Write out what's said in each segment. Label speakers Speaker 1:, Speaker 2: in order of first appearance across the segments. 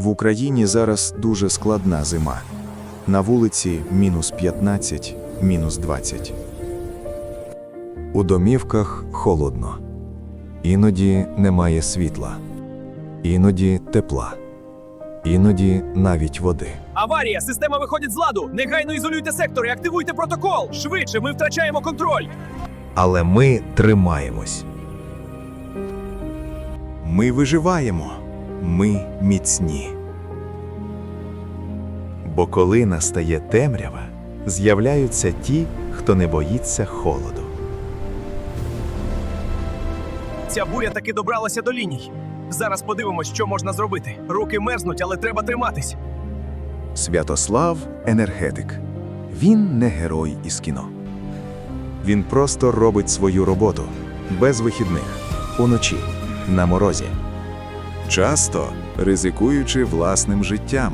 Speaker 1: В Україні зараз дуже складна зима. На вулиці мінус 15, мінус 20. У домівках холодно. Іноді немає світла, іноді тепла, іноді навіть води.
Speaker 2: Аварія! Система виходить з ладу! Негайно ізолюйте сектор і активуйте протокол! Швидше, ми втрачаємо контроль!
Speaker 3: Але ми тримаємось.
Speaker 1: Ми виживаємо, ми міцні.
Speaker 3: Бо коли настає темрява, з'являються ті, хто не боїться холоду.
Speaker 2: Ця буря таки добралася до ліній. Зараз подивимось, що можна зробити. Руки мерзнуть, але треба триматись.
Speaker 1: Святослав енергетик. Він не герой із кіно. Він просто робить свою роботу без вихідних, уночі, на морозі. Часто ризикуючи власним життям.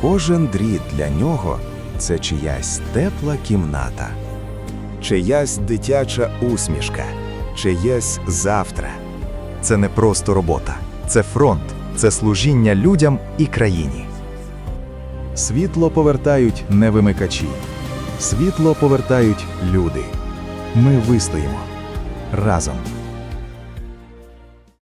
Speaker 1: Кожен дріт для нього це чиясь тепла кімната, чиясь дитяча усмішка, чиєсь завтра.
Speaker 3: Це не просто робота, це фронт, це служіння людям і країні.
Speaker 1: Світло повертають не вимикачі. Світло повертають люди. Ми вистоїмо разом.